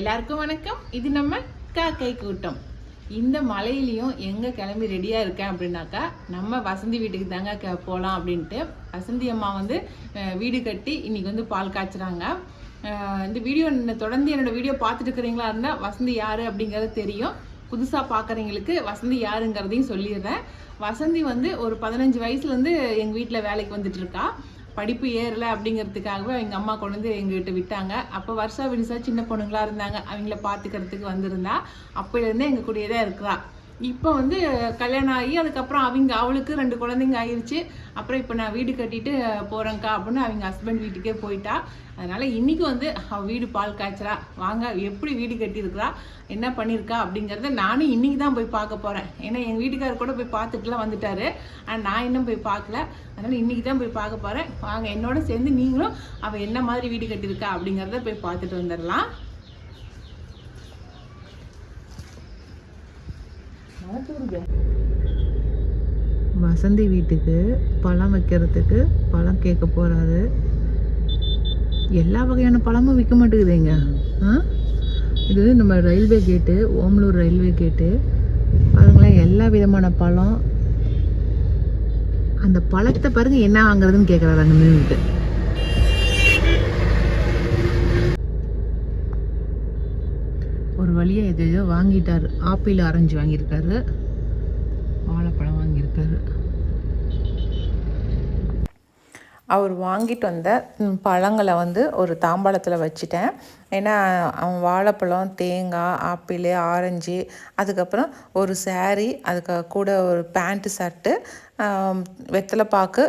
எல்லாருக்கும் வணக்கம். இது நம்ம காக்கை கூட்டம். இந்த மலையிலையும் எங்கே கிளம்பி ரெடியாக இருக்கேன் அப்படின்னாக்கா நம்ம வசந்தி வீட்டுக்கு தாங்க க போகலாம் அப்படின்ட்டு வசந்தி அம்மா வந்து வீடு கட்டி இன்றைக்கி வந்து பால் காய்ச்சுறாங்க. இந்த வீடியோ தொடர்ந்து என்னோடய வீடியோ பார்த்துட்டு இருக்கிறீங்களா இருந்தால் வசந்தி யார் அப்படிங்கிறது தெரியும். புதுசாக பார்க்குறவங்களுக்கு வசந்தி யாருங்கிறதையும் சொல்லிடுறேன். வசந்தி வந்து ஒரு பதினஞ்சு வயசுலேருந்து எங்கள் வீட்டில் வேலைக்கு வந்துட்டுருக்கா படிப்பு ஏறலை அப்படிங்கிறதுக்காகவே எங்கள் அம்மா கொண்டு வந்து எங்ககிட்ட விட்டாங்க. அப்போ வருஷா வினிசா சின்ன பொண்ணுங்களா இருந்தாங்க. அவங்கள பார்த்துக்கிறதுக்கு வந்திருந்தா. அப்போலேருந்தே எங்கள் கூடயே தான் இருக்கிறா இப்போ வந்து கல்யாணம் ஆகி அதுக்கப்புறம் அவங்க அவளுக்கு ரெண்டு குழந்தைங்க ஆயிடுச்சு அப்புறம் இப்போ நான் வீடு கட்டிட்டு போகிறேங்க்கா அப்படின்னு அவங்க ஹஸ்பண்ட் வீட்டுக்கே போயிட்டா. அதனால இன்னைக்கு வந்து அவள் வீடு பால் காய்ச்சறா வாங்க எப்படி வீடு கட்டியிருக்கிறா? என்ன பண்ணியிருக்கா? அப்படிங்கிறத நானும் இன்னைக்கு தான் போய் பார்க்க போகிறேன் ஏன்னா எங்கள் வீட்டுக்காரர் கூட போய் பார்த்துட்டுலாம் வந்துட்டாரு. ஆனால் நான் இன்னும் போய் பார்க்கல. அதனால இன்னைக்கு தான் போய் பார்க்க போகிறேன் வாங்க என்னோட சேர்ந்து நீங்களும் அவள் என்ன மாதிரி வீடு கட்டியிருக்கா அப்படிங்கிறத போய் பார்த்துட்டு வந்துடலாம். வசந்தி வீட்டுக்கு பழம் வைக்கிறதுக்கு பழம் கேட்க போகிறாரு எல்லா வகையான பழமும் விற்க மாட்டேங்குதுங்க. ஆ? இது நம்ம ரயில்வே கேட்டு ஓமலூர் ரயில்வே கேட்டு பாருங்களேன் எல்லா விதமான பழம். அந்த பழத்தை பாருங்க என்ன வாங்குறதுன்னு கேட்குறாரு அங்கே நின்றுட்டு வழியாக எது எதோ வாங்கிட்டார். ஆப்பிள் ஆரஞ்சு வாங்கியிருக்காரு. வாழைப்பழம் வாங்கியிருக்காரு. அவர் வாங்கிட்டு வந்த பழங்களை வந்து ஒரு தாம்பாளத்தில் வச்சுட்டேன். ஏன்னா அவன் வாழைப்பழம் தேங்காய் ஆப்பிள் ஆரஞ்சு அதுக்கப்புறம் ஒரு saree அதுக்கு கூட ஒரு பேண்ட்டு ஷர்ட்டு வெத்தலைப்பாக்கு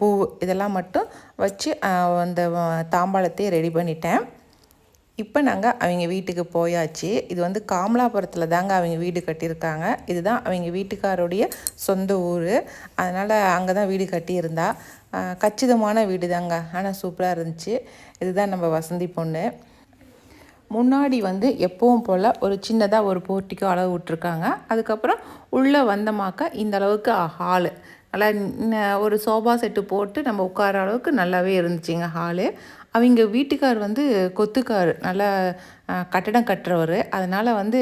பூ இதெல்லாம் மட்டும் வச்சு அந்த தாம்பாளத்தையே ரெடி பண்ணிட்டேன். இப்போ நாங்கள் அவங்க வீட்டுக்கு போயாச்சு. இது வந்து காமலாபுரத்தில் தாங்க அவங்க வீடு கட்டியிருக்காங்க. இதுதான் அவங்க வீட்டுக்காரோடைய சொந்த ஊர். அதனால் அங்கே தான் வீடு கட்டியிருந்தா. கச்சிதமான வீடு தாங்க ஆனால் சூப்பராக இருந்துச்சு. இதுதான் நம்ம வசந்தி பொண்ணு. முன்னாடி வந்து எப்பவும் போல் ஒரு சின்னதாக ஒரு போர்ட்டிக்கோ அளவு விட்ருக்காங்க அதுக்கப்புறம் உள்ளே வந்தமாக்க இந்த அளவுக்கு ஹாலு. நல்லா ஒரு சோஃபா செட்டு போட்டு நம்ம உட்கார அளவுக்கு நல்லாவே இருந்துச்சுங்க ஹாலு. அவங்க வீட்டுக்கார் வந்து கொத்துக்கார் நல்லா கட்டடம் கட்டுறவர். அதனால் வந்து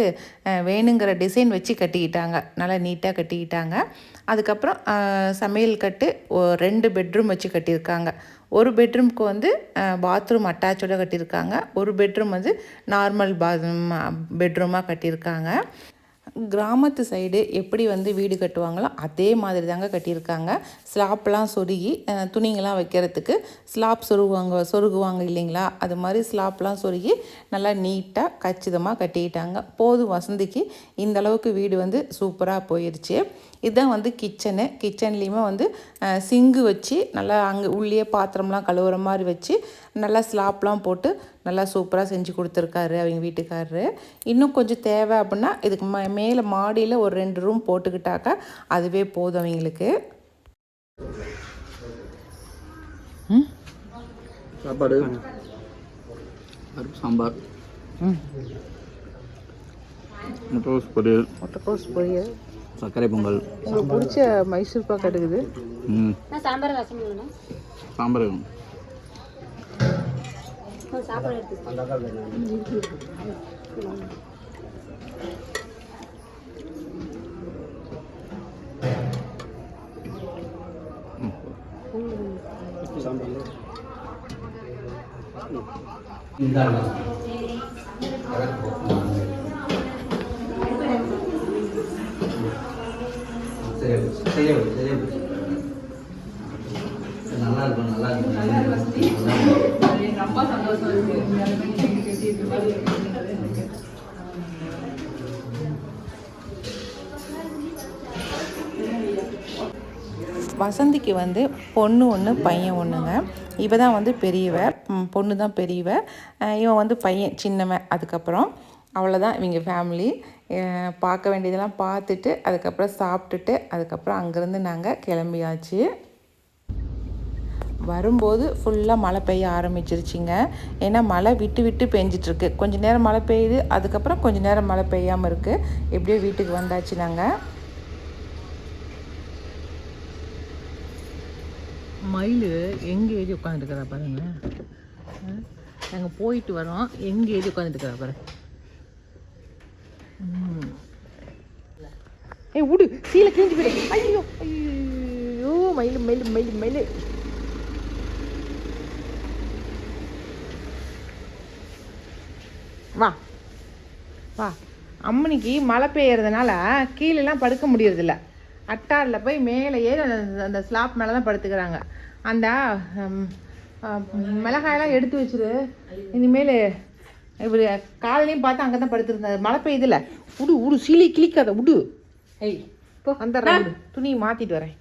வேணுங்கிற டிசைன் வச்சு கட்டிக்கிட்டாங்க. நல்லா நீட்டாக கட்டிக்கிட்டாங்க. அதுக்கப்புறம் சமையல் கட்டு ரெண்டு பெட்ரூம் வச்சு கட்டியிருக்காங்க. ஒரு பெட்ரூம்க்கு வந்து பாத்ரூம் அட்டாச்சோட கட்டியிருக்காங்க. ஒரு பெட்ரூம் வந்து நார்மல் பாத்ரூம் பெட்ரூமாக கட்டியிருக்காங்க. கிராமத்து சைடு எப்படி வந்து வீடு கட்டுவாங்களோ அதே மாதிரி தாங்க கட்டியிருக்காங்க. ஸ்லாப்லாம் சொருகி துணிங்கள்லாம் துணிங்கெல்லாம் வைக்கிறதுக்கு ஸ்லாப் சொருகுவாங்க சொருகுவாங்க இல்லைங்களா? அது மாதிரி ஸ்லாப்லாம் சொருகி நல்லா நீட்டாக கச்சிதமாக கட்டிக்கிட்டாங்க போதும் வசந்திக்கு இந்த அளவுக்கு வீடு வந்து சூப்பராக போயிடுச்சு இதுதான் வந்து கிச்சனு. கிச்சன்லேயுமே வந்து சிங்கு வச்சு நல்லா அங்கே உள்ளே பாத்திரம்லாம் கழுவுற மாதிரி வச்சு நல்லா ஸ்லாப்லாம் போட்டு நல்லா சூப்பராக செஞ்சு கொடுத்துருக்காரு அவங்க வீட்டுக்காரரு. இன்னும் கொஞ்சம் தேவை அப்படின்னா இதுக்கு மே மேலே மாடியில் ஒரு ரெண்டு ரூம் போட்டுக்கிட்டாக்கா அதுவே போதும் அவங்களுக்கு. சாப்பாடு. சாம்பார். முட்டோஸ் பொரியல். முட்டைக்கோஸ் பொரியல். சர்க்கரை பொங்கல். உங்களுக்கு பிடிச்ச மைசூர் பாக்கு எடுக்குது ம். நான் சாம்பார் சாம்பார் சாப்பாடு எடுத்து நல்லா இருக்கும் நல்லா இருக்கும். வசந்திக்கு வந்து பொண்ணு ஒன்று பையன் ஒன்றுங்க இவ தான் வந்து பெரியவ. பொண்ணு தான் பெரியவ. இவன் வந்து பையன் சின்னவன். அதுக்கப்புறம் அவ்வளோதான் இவங்க ஃபேமிலி பார்க்க வேண்டியதெல்லாம் பார்த்துட்டு அதுக்கப்புறம் சாப்பிட்டுட்டு அதுக்கப்புறம் அங்கேருந்து நாங்கள் கிளம்பியாச்சு. வரும்போது ஃபுல்லாக மழை பெய்ய ஆரம்பிச்சிருச்சிங்க. ஏன்னா மழை விட்டு விட்டு பெஞ்சிட்ருக்கு. கொஞ்ச நேரம் மழை பெய்யுது அதுக்கப்புறம் கொஞ்சம் நேரம் மழை பெய்யாமல் இருக்குது எப்படியோ வீட்டுக்கு வந்தாச்சு நாங்கள் மயில் எங்கே ஏறி உட்காந்துருக்குறா பாருங்களேன் நாங்கள் போயிட்டு வரோம். எங்கே ஏறி உட்காந்துருக்குறா பாரு. ஏ விடு கீழே கிழிஞ்சு போயிடு. ஐயோ ஐயோ. மயில் மயில் மயில் மயில். வா. வா. அம்மனிக்கு மழை பெய்யறதுனால கீழெல்லாம் படுக்க முடியறதில்ல. அட்டாரில் போய் மேலே ஏறி அந்த அந்த ஸ்லாப் மேலே தான் படுத்துக்கிறாங்க. அந்த மிளகாயெல்லாம் எடுத்து வச்சிரு. இனிமேல் இவர் காலையிலையும் பார்த்து அங்கே தான் படுத்துருந்தாரு. மழை பெய்யுதுல. விடு விடு சீலி கிளிக்காத விடு ஐய் போ. வந்துடுறேன் விடு துணியை மாற்றிட்டு வரேன்.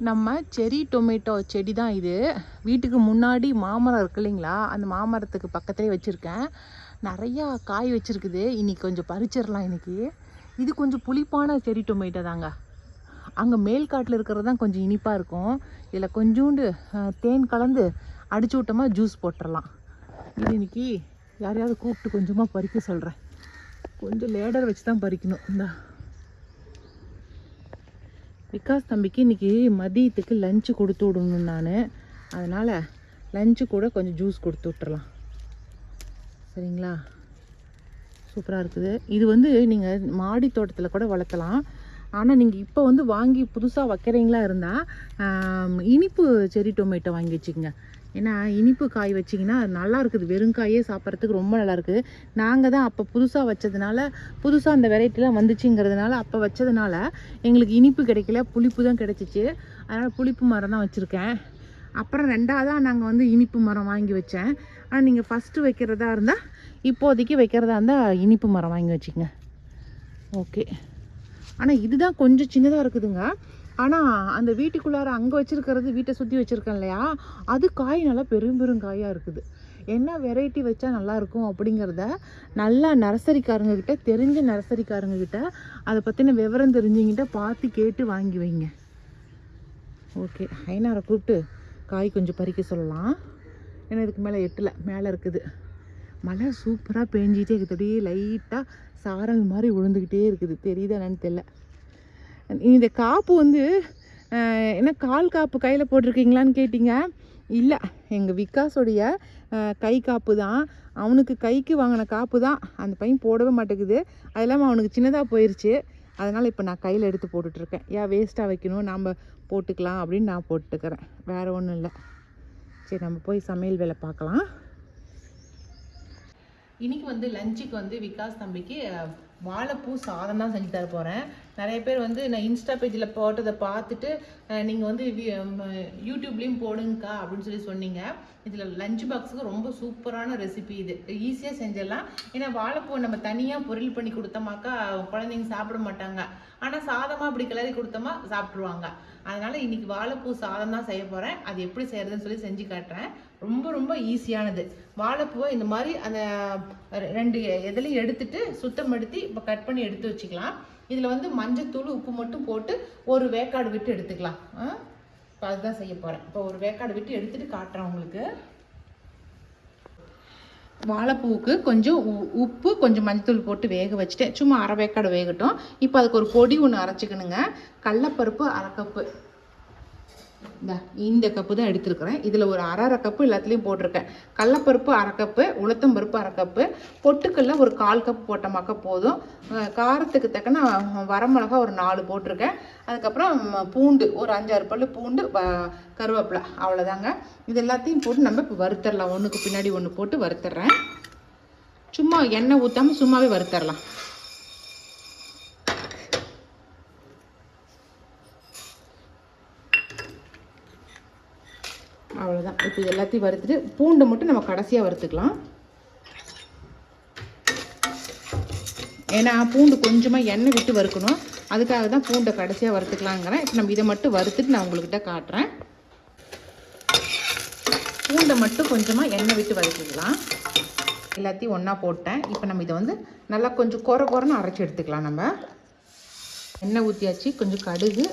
நம்ம செரி டொமேட்டோ செடி தான் இது. வீட்டுக்கு முன்னாடி மாமரம் இருக்கு இல்லைங்களா? அந்த மாமரத்துக்கு பக்கத்துலேயே வச்சுருக்கேன். நிறையா காய் வச்சுருக்குது. இன்னைக்கு கொஞ்சம் பறிச்சிடலாம் இன்னைக்கு. இது கொஞ்சம் புளிப்பான செரி டொமேட்டோ தாங்க. அங்கே மேல் காட்டில் இருக்கிறது தான் கொஞ்சம் இனிப்பாக இருக்கும். இதில் கொஞ்சோண்டு தேன் கலந்து அடிச்சு விட்டோமா ஜூஸ் போட்டுடலாம் இது இன்றைக்கி யாரையாவது கூப்பிட்டு கொஞ்சமாக பறிக்க சொல்கிறேன் கொஞ்சம் லேடர் வச்சு தான் பறிக்கணும். இந்தா. விகாஸ் தம்பிக்கு இன்றைக்கி மதியத்துக்கு லஞ்சு கொடுத்து விடணும் நான். அதனால் லஞ்சு கூட கொஞ்சம் ஜூஸ் கொடுத்து விட்டுறலாம். சரிங்களா? சூப்பராக இருக்குது. இது வந்து நீங்கள் மாடி தோட்டத்தில் கூட வளர்த்தலாம். ஆனால் நீங்கள் இப்போ வந்து வாங்கி புதுசாக வைக்கிறீங்களா இருந்தால் இனிப்பு செரி டொமேட்டோ வாங்கி வச்சுக்கோங்க. ஏன்னா இனிப்பு காய் வச்சிங்கன்னா நல்லா இருக்குது. வெறும் காயே சாப்பிட்றதுக்கு ரொம்ப நல்லா இருக்குது நாங்கள் தான் அப்போ புதுசாக வச்சதுனால புதுசாக அந்த வெரைட்டிலாம் வந்துச்சுங்கிறதுனால அப்போ வச்சதுனால எங்களுக்கு இனிப்பு கிடைக்கல. புளிப்பு தான் கிடச்சிச்சு. அதனால் புளிப்பு மரம் தான் வச்சுருக்கேன். அப்புறம் ரெண்டாவதாக நாங்கள் வந்து இனிப்பு மரம் வாங்கி வச்சேன். ஆனால் நீங்கள் ஃபஸ்ட்டு வைக்கிறதா இருந்தால் இப்போதைக்கு வைக்கிறதா இருந்தால் இனிப்பு மரம் வாங்கி வச்சுக்கங்க. ஓகே ஆனால் இதுதான் கொஞ்சம் சின்னதாக இருக்குதுங்க. ஆனால் அந்த வீட்டுக்குள்ளார அங்கே வச்சுருக்கிறது வீட்டை சுற்றி வச்சுருக்கேன் இல்லையா? அது காய் நல்லா பெரும் பெரும் காயாக இருக்குது. என்ன வெரைட்டி வச்சா நல்லாயிருக்கும் அப்படிங்கிறத நல்லா நர்சரிக்காரங்கக்கிட்ட தெரிஞ்ச நர்சரிக்காரங்கக்கிட்ட அதை பற்றின விவரம் தெரிஞ்சுங்கிட்ட பார்த்து கேட்டு வாங்கி வைங்க. ஓகே ஐநாரை கூப்பிட்டு காய் கொஞ்சம் பறிக்க சொல்லலாம். ஏன்னா இதுக்கு மேலே எட்டலை மேலே இருக்குது. மழை சூப்பராக பேஞ்சிட்டே இருக்குது. அப்படியே லைட்டாக சாரல் மாதிரி விழுந்துக்கிட்டே இருக்குது. தெரியுதா என்னன்னு தெரில இந்த காப்பு வந்து என்ன கால் காப்பு கையில் போட்டிருக்கீங்களான்னு கேட்டிங்க? இல்லை எங்கள் விகாஸோடைய கை காப்பு தான். அவனுக்கு கைக்கு வாங்கின காப்பு தான். அந்த பையன் போடவே மாட்டேங்குது. அது இல்லாமல் அவனுக்கு சின்னதாக போயிடுச்சு அதனால் இப்போ நான் கையில் எடுத்து போட்டுட்ருக்கேன். ஏன் வேஸ்ட்டாக வைக்கணும். நாம் போட்டுக்கலாம் அப்படின்னு நான் போட்டுக்கிறேன். வேறு ஒன்றும் இல்லை. சரி நம்ம போய் சமையல் வேலை பார்க்கலாம். இன்னைக்கு வந்து லஞ்சுக்கு வந்து விகாஸ் தம்பிக்கு வாழைப்பூ சாதம் தான் செஞ்சு தர போகிறேன் நிறைய பேர் வந்து நான் இன்ஸ்டா பேஜில் போட்டதை பார்த்துட்டு நீங்கள் வந்து யூடியூப்லேயும் போடுங்கக்கா அப்படின்னு சொல்லி சொன்னீங்க. இதில் லஞ்ச் பாக்ஸுக்கு ரொம்ப சூப்பரான ரெசிபி இது. ஈஸியாக செஞ்சிடலாம். ஏன்னா வாழைப்பூ நம்ம தனியாக பொரியல் பண்ணி கொடுத்தோமாக்கா குழந்தைங்க சாப்பிட மாட்டாங்க. ஆனால் சாதமாக அப்படி கிளறி கொடுத்தோமா சாப்பிட்ருவாங்க அதனால் இன்றைக்கி வாழைப்பூ சாதம் தான் செய்ய போகிறேன் அது எப்படி செய்கிறதுன்னு சொல்லி செஞ்சு காட்டுறேன். ரொம்ப ரொம்ப ஈஸியானது வாழைப்பூவை இந்த மாதிரி அந்த ரெண்டு எதுலையும் எடுத்துட்டு சுத்தப்படுத்தி இப்போ கட் பண்ணி எடுத்து வச்சுக்கலாம். இதில் வந்து மஞ்சத்தூள் உப்பு மட்டும் போட்டு ஒரு வேக்காடு விட்டு எடுத்துக்கலாம். இப்போ அதுதான் செய்ய போகிறேன் இப்போ ஒரு வேக்காடு விட்டு எடுத்துகிட்டு காட்டுறேன் உங்களுக்கு. வாழைப்பூவுக்கு கொஞ்சம் உ- உப்பு கொஞ்சம் மஞ்சத்தூள் போட்டு வேக வச்சுட்டேன் சும்மா அரை வேக்காடு வேகட்டும். இப்போ அதுக்கு ஒரு பொடி ஒன்று அரைச்சிக்கணுங்க. கடலப்பருப்பு அரை கப்பு இந்த இந்த கப்பு தான் எடுத்திருக்கிறேன். இதில் ஒரு அரை அரை கப்பு எல்லாத்துலேயும் போட்டிருக்கேன். கடலப்பருப்பு அரை கப்பு உளுத்தம்பருப்பு அரை கப்பு பொட்டுக்கல்ல ஒரு கால் கப் போட்டமாக்க போதும். காரத்துக்கு தக்கன வரமிளகா ஒரு நாலு போட்டிருக்கேன். அதுக்கப்புறம் பூண்டு ஒரு அஞ்சாறு பல்லு பூண்டு வ- கருவேப்பிலை அவ்வளோதாங்க இது எல்லாத்தையும் போட்டு நம்ம இப்போ வறுத்தரலாம். ஒன்றுக்கு பின்னாடி ஒன்று போட்டு வறுத்துறேன் சும்மா எண்ணெய் ஊற்றாமல் சும்மாவே வறுத்தரலாம் அவ்வளோதான் இப்போ இது எல்லாத்தையும் வறுத்துட்டு பூண்டை மட்டும் நம்ம கடைசியாக வறுத்துக்கலாம். ஏன்னா பூண்டு கொஞ்சமாக எண்ணெய் விட்டு வறுக்கணும். அதுக்காக தான் பூண்டை கடைசியாக வறுத்துக்கலாங்கிறேன். இப்போ நம்ம இதை மட்டும் வறுத்துட்டு நான் உங்கள்கிட்ட காட்டுறேன். பூண்டை மட்டும் கொஞ்சமாக எண்ணெய் விட்டு வறுத்துக்கலாம். எல்லாத்தையும் ஒன்றா போட்டேன். இப்போ நம்ம இதை வந்து நல்லா கொஞ்சம் குறை குறைன்னு அரைச்சி எடுத்துக்கலாம் நம்ம. எண்ணெய் ஊற்றியாச்சு கொஞ்சம் கடுகு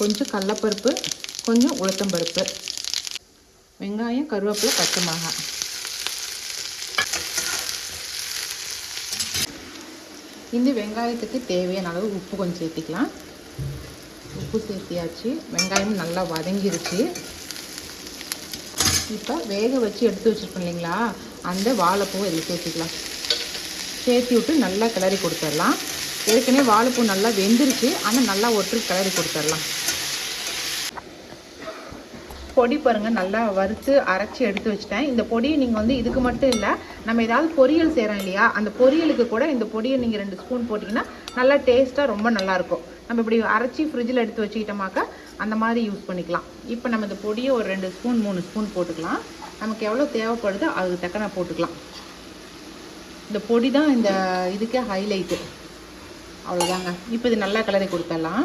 கொஞ்சம் கடலப்பருப்பு கொஞ்சம் உளுத்தம்பருப்பு. வெங்காயம் கருவேப்பிலை பச்சை மிளகாய் இந்த வெங்காயத்துக்கு தேவையான அளவு உப்பு கொஞ்சம் சேர்த்திக்கலாம். உப்பு சேர்த்தியாச்சு. வெங்காயம் நல்லா வதங்கிருச்சு. இப்போ வேக வச்சு எடுத்து வச்சுருக்கோம் இல்லைங்களா? அந்த வாழைப்பூவை இதில் சேர்த்திக்கலாம். சேர்த்தி விட்டு நல்லா கிளறி கொடுத்துடலாம். ஏற்கனவே வாழைப்பூ நல்லா வெந்துருச்சு. ஆனால் நல்லா ஒற்று கிளறி கொடுத்துடலாம். பொடி பாருங்கள் நல்லா வறுத்து அரைச்சி எடுத்து வச்சிட்டேன். இந்த பொடியை நீங்கள் வந்து இதுக்கு மட்டும் இல்லை நம்ம ஏதாவது பொரியல் செய்கிறோம் இல்லையா அந்த பொரியலுக்கு கூட இந்த பொடியை நீங்கள் ரெண்டு ஸ்பூன் போட்டிங்கன்னா நல்லா டேஸ்ட்டாக ரொம்ப நல்லாயிருக்கும் நம்ம இப்படி அரைச்சி ஃப்ரிட்ஜில் எடுத்து வச்சுக்கிட்டோமாக்கா அந்த மாதிரி யூஸ் பண்ணிக்கலாம். இப்போ நம்ம இந்த பொடியை ஒரு ரெண்டு ஸ்பூன் மூணு ஸ்பூன் போட்டுக்கலாம். நமக்கு எவ்வளோ தேவைப்படுதோ அதுக்கு தக்கன போட்டுக்கலாம். இந்த பொடி தான் இந்த இதுக்கே ஹைலைட்டு அவ்வளோதாங்க இப்போ இது நல்லா கலரை கொடுத்துடலாம்.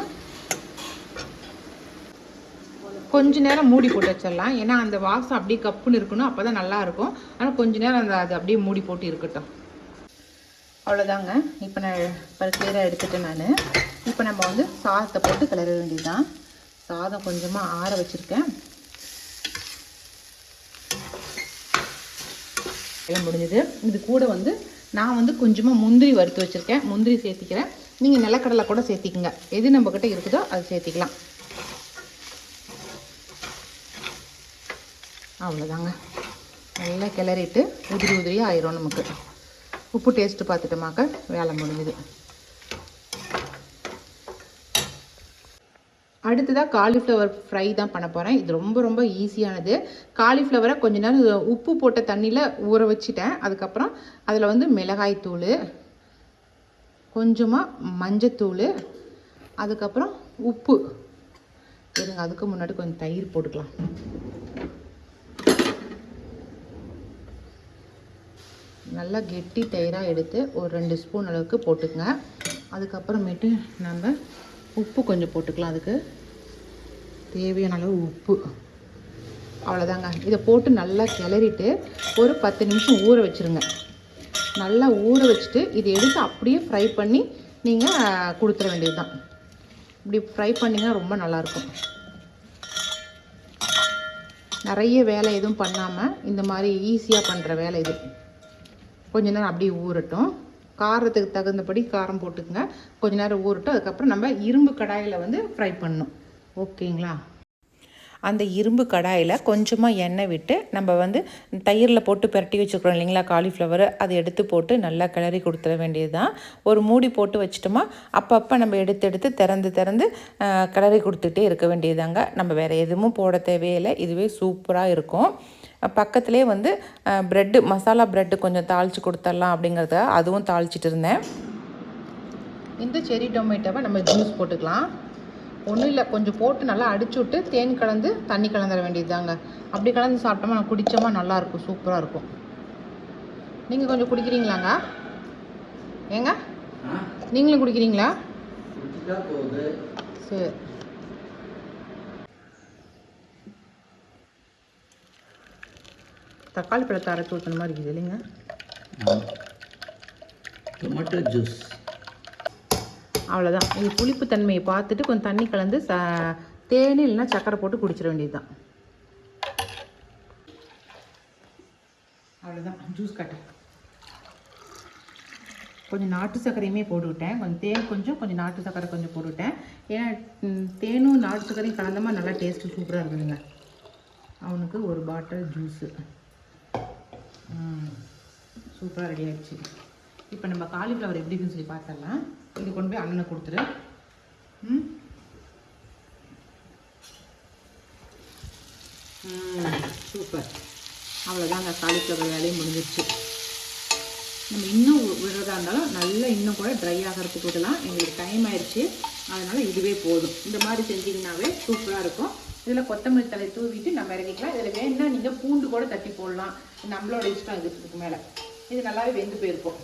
கொஞ்ச நேரம் மூடி போட்டு வச்சிடலாம். ஏன்னா அந்த வாசம் அப்படியே கப்புன்னு இருக்கணும். அப்போ தான் நல்லாயிருக்கும். ஆனால் கொஞ்ச நேரம் அந்த அது அப்படியே மூடி போட்டு இருக்கட்டும். அவ்வளோதாங்க. இப்போ நான் இப்போ கிளியராக எடுத்துட்டேன் நான். இப்போ நம்ம வந்து சாதத்தை போட்டு கிளற வேண்டியதுதான். சாதம் கொஞ்சமாக ஆற வச்சுருக்கேன். எல்லாம் முடிஞ்சது. இது கூட வந்து நான் வந்து கொஞ்சமாக முந்திரி வறுத்து வச்சுருக்கேன். முந்திரி சேர்த்திக்கிறேன். நீங்கள் நிலக்கடலை கூட சேர்த்திக்கங்க. எது நம்மக்கிட்ட இருக்குதோ அது சேர்த்திக்கலாம். அவ்வளோதாங்க. நல்லா கிளறிட்டு உதிரி உதிரியாக ஆயிரும் நமக்கு. உப்பு டேஸ்ட்டு பார்த்துட்டோமாக்க வேலை முடிஞ்சுது. அடுத்ததாக காலிஃப்ளவர் ஃப்ரை தான் பண்ண போகிறேன் இது ரொம்ப ரொம்ப ஈஸியானது காலிஃப்ளவரை கொஞ்ச நேரம் உப்பு போட்ட தண்ணியில் ஊற வச்சுட்டேன். அதுக்கப்புறம் அதில் வந்து மிளகாய் தூள் கொஞ்சமாக மஞ்சத்தூள் அதுக்கப்புறம் உப்பு. இருங்க அதுக்கு முன்னாடி கொஞ்சம் தயிர் போட்டுக்கலாம். நல்லா கெட்டி தயிராக எடுத்து ஒரு ரெண்டு ஸ்பூன் அளவுக்கு போட்டுக்கங்க. அதுக்கப்புறமேட்டு நம்ம உப்பு கொஞ்சம் போட்டுக்கலாம் அதுக்கு. தேவையான அளவு உப்பு. அவ்வளோதாங்க இதை போட்டு நல்லா கிளறிட்டு ஒரு பத்து நிமிஷம் ஊற வச்சுருங்க. நல்லா ஊற வச்சுட்டு இதை எடுத்து அப்படியே ஃப்ரை பண்ணி நீங்கள் கொடுத்துட வேண்டியது தான் இப்படி ஃப்ரை பண்ணிங்கன்னா ரொம்ப நல்லாயிருக்கும். நிறைய வேலை எதுவும் பண்ணாமல் இந்த மாதிரி ஈஸியாக பண்ணுற வேலை இது. கொஞ்ச நேரம் அப்படியே ஊறட்டும். காரத்துக்கு தகுந்தபடி காரம் போட்டுக்கோங்க. கொஞ்ச நேரம் ஊறட்டும். அதுக்கப்புறம் நம்ம இரும்பு கடாயில் வந்து ஃப்ரை பண்ணணும். ஓகேங்களா? அந்த இரும்பு கடாயில் கொஞ்சமாக எண்ணெய் விட்டு நம்ம வந்து தயிரில் போட்டு பிரட்டி வச்சுக்கிறோம் இல்லைங்களா காலிஃப்ளவர் அதை எடுத்து போட்டு நல்லா கிளறி கொடுத்துட வேண்டியது தான் ஒரு மூடி போட்டு வச்சிட்டோமா அப்பப்போ நம்ம எடுத்து எடுத்து திறந்து திறந்து கிளறி கொடுத்துட்டே இருக்க வேண்டியதாங்க நம்ம வேறு எதுவும் போட தேவையில்லை. இதுவே சூப்பராக இருக்கும். பக்கத்துலேயே வந்து ப்ரெட்டு மசாலா ப்ரெட்டு கொஞ்சம் தாளித்து கொடுத்துடலாம் அப்படிங்கிறத அதுவும் தாளிச்சிட்டு இருந்தேன். இந்த செரி டொமேட்டோவை நம்ம ஜூஸ் போட்டுக்கலாம். ஒன்றும் இல்லை கொஞ்சம் போட்டு நல்லா அடிச்சு விட்டு தேன் கலந்து தண்ணி கலந்துட வேண்டியதுதாங்க. அப்படி கலந்து சாப்பிட்டோமா நான் குடித்தோமா நல்லாயிருக்கும் சூப்பராக இருக்கும். நீங்கள் கொஞ்சம் குடிக்கிறீங்களாங்க? ஏங்க? நீங்களும் குடிக்கிறீங்களா? சரி. தக்காளி பழத்தை அரைச்சி ஊற்றின மாதிரி இருக்குது இல்லைங்க? டொமேட்டோ ஜூஸ் அவ்வளோதான் இது புளிப்பு தன்மையை பார்த்துட்டு கொஞ்சம் தண்ணி கலந்து ச தேனி இல்லைன்னா சக்கரை போட்டு குடிச்சிட வேண்டியது தான் அவ்வளோதான் ஜூஸ் கட்டு கொஞ்சம் நாட்டு சர்க்கரையுமே போட்டுவிட்டேன் கொஞ்சம் தேன் கொஞ்சம் கொஞ்சம் நாட்டு சர்க்கரை கொஞ்சம் போட்டுவிட்டேன் ஏன்னா தேனும் நாட்டு சர்க்கரையும் கலந்தமா நல்லா டேஸ்ட்டு சூப்பராக இருக்குதுங்க. அவனுக்கு ஒரு பாட்டில் ஜூஸு சூப்பராக ரெடி ஆகிடுச்சு இப்போ நம்ம காலிஃப்ளவர் எப்படி இருக்குன்னு சொல்லி பார்த்துடலாம். இது கொண்டு போய் அண்ணனை கொடுத்துரு ம். சூப்பர். அவ்வளோதாங்க காலிஃப்ளவர் வேலையும் முடிஞ்சிருச்சு. நம்ம இன்னும் விடுறதா இருந்தாலும் நல்லா இன்னும் கூட ட்ரை ஆகிறதுக்கு விடலாம். எங்களுக்கு டைம் ஆயிடுச்சு. அதனால் இதுவே போதும். இந்த மாதிரி செஞ்சிங்கனாவே சூப்பராக இருக்கும். இதில் கொத்தமல்லி தலை தூவிட்டு நம்ம இறக்கிக்கலாம். இதில் வேணும்னா நீங்கள் பூண்டு கூட தட்டி போடலாம். நம்மளோட இஷ்டம் இது இதுக்கு மேலே. இது நல்லாவே வெந்து போயிருக்கும்.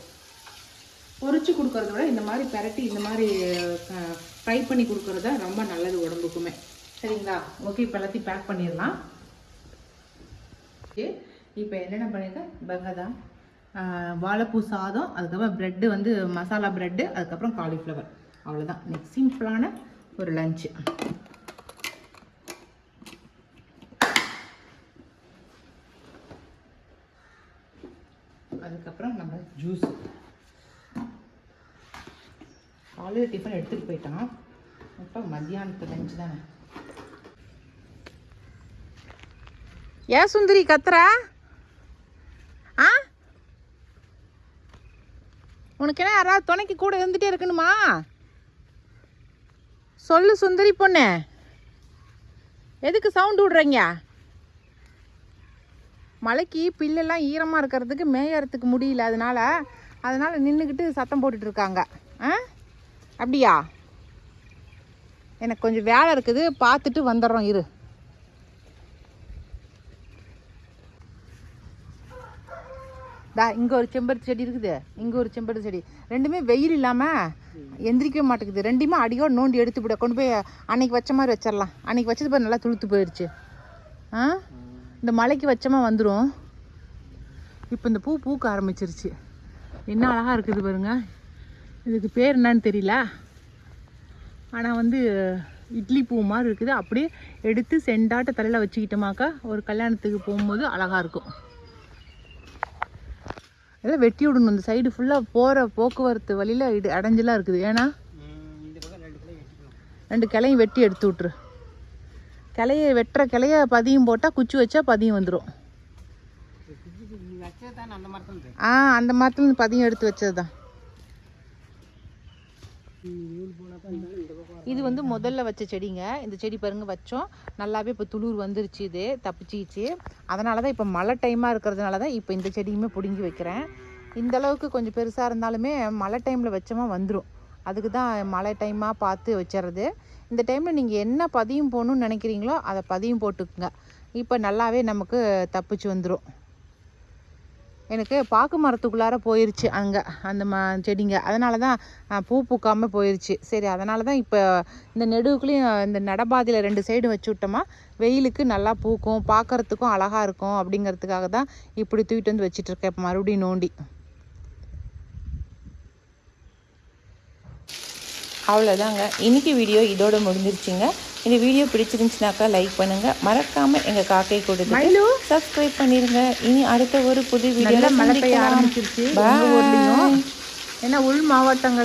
பொறிச்சு கொடுக்கறத விட இந்த மாதிரி பரட்டி இந்த மாதிரி ஃப்ரை பண்ணி கொடுக்கறது தான் ரொம்ப நல்லது உடம்புக்குமே. சரிங்களா? ஓகே இப்போ எல்லாத்தையும் பேக் பண்ணிடலாம். ஓகே இப்போ என்னென்ன பண்ணியிருக்கேன்? பகதா வாழைப்பூ சாதம் அதுக்கப்புறம் ப்ரெட்டு வந்து மசாலா ப்ரெட்டு அதுக்கப்புறம் காலிஃப்ளவர் அவ்வளோதான் நெக்ஸ்ட் சிம்பிளான ஒரு லஞ்சு அதுக்கப்புறம் நம்ம ஜூஸ் காலையில் டிஃபன் எடுத்துகிட்டு போயிட்டான். இப்போ மத்தியானத்து லஞ்ச் தானே. ஏன் சுந்தரி கத்துறா? ஆ? உனக்கு என்ன யாராவது துணைக்கு கூட இருந்துகிட்டே இருக்கணுமா? சொல்லு சுந்தரி பொண்ணு. எதுக்கு சவுண்டு விடுறீங்க? மலைக்கு பில்லெல்லாம் ஈரமாக இருக்கிறதுக்கு மேயறதுக்கு முடியல அதனால் அதனால் நின்றுக்கிட்டு சத்தம் போட்டுட்ருக்காங்க ஆ? அப்படியா? எனக்கு கொஞ்சம் வேலை இருக்குது பார்த்துட்டு வந்துடுறோம் இரு. டா இங்கே ஒரு செம்பருத்தி செடி இருக்குது. இங்கே ஒரு செம்பருத்தி செடி. ரெண்டுமே வெயில் இல்லாமல் எந்திரிக்கவே மாட்டேங்குது. ரெண்டுமே அடியோடு நோண்டி எடுத்து விட கொண்டு போய் அன்னைக்கு வச்ச மாதிரி வச்சிடலாம். அன்னைக்கு வச்சது போய் நல்லா துளுத்து போயிடுச்சு. ஆ? இந்த மலைக்கு வச்சமா வந்துடும் இப்போ இந்த பூ பூக்க ஆரம்பிச்சிருச்சு. என்ன அழகாக இருக்குது பாருங்க. இதுக்கு பேர் என்னன்னு தெரியல. ஆனால் வந்து இட்லி பூ மாதிரி இருக்குது. அப்படியே எடுத்து செண்டாட்ட தலையில் வச்சுக்கிட்டோமாக்கா ஒரு கல்யாணத்துக்கு போகும்போது அழகாக இருக்கும். எல்லாம் வெட்டி விடணும். இந்த சைடு ஃபுல்லாக போகிற போக்குவரத்து வழியில் இடு அடைஞ்சலாக இருக்குது. ஏன்னா ரெண்டு கிளையும் வெட்டி எடுத்து விட்ரு கிளைய வெட்டுற கிளைய பதியம் போட்டால் குச்சி வச்சா பதியும் வந்துடும் ஆ அந்த மரத்துல பதியம் எடுத்து வச்சது தான் இது வந்து முதல்ல வச்ச செடிங்க. இந்த செடி பாருங்க வச்சோம். நல்லாவே இப்போ துளிர் வந்துருச்சு இது தப்பிச்சிச்சு. அதனால தான் இப்போ மழை டைமாக இருக்கிறதுனால தான் இப்போ இந்த செடியுமே பிடுங்கி வைக்கிறேன். இந்த அளவுக்கு கொஞ்சம் பெருசாக இருந்தாலுமே மழை டைமில் வச்சோமா வந்துடும் அதுக்கு தான் மழை டைமாக பார்த்து வச்சிடுறது இந்த டைமில் நீங்கள் என்ன பதியம் போகணுன்னு நினைக்கிறீங்களோ அதை பதியம் போட்டுக்குங்க. இப்போ நல்லாவே நமக்கு தப்பிச்சு வந்துடும் எனக்கு பாக்கு மரத்துக்குள்ளார போயிருச்சு அங்கே அந்த ம செடிங்க. அதனால தான் பூ பூக்காமல் போயிருச்சு. சரி அதனால தான் இப்போ இந்த நெடுவுக்குள்ளேயும் இந்த நடபாதையில் ரெண்டு சைடு வச்சு விட்டோமா வெயிலுக்கு நல்லா பூக்கும் பார்க்கறதுக்கும் அழகாக இருக்கும் அப்படிங்கிறதுக்காக தான் இப்படி தூக்கிட்டு வந்து வச்சிட்டுருக்கேன் இப்போ மறுபடியும் நோண்டி. அவ்வளோதாங்க இன்னைக்கு வீடியோ இதோட முடிஞ்சிருச்சுங்க. இந்த வீடியோ பிடிச்சிருந்துச்சுனாக்கா லைக் பண்ணுங்க. மறக்காம எங்க காக்கை கொடுத்து சப்ஸ்கிரைப் பண்ணிருங்க. இனி அடுத்த ஒரு புது வீடியோ மழை பெய்ய ஆரம்பிச்சிருச்சு. ஏன்னா உள் மாவட்டங்கள்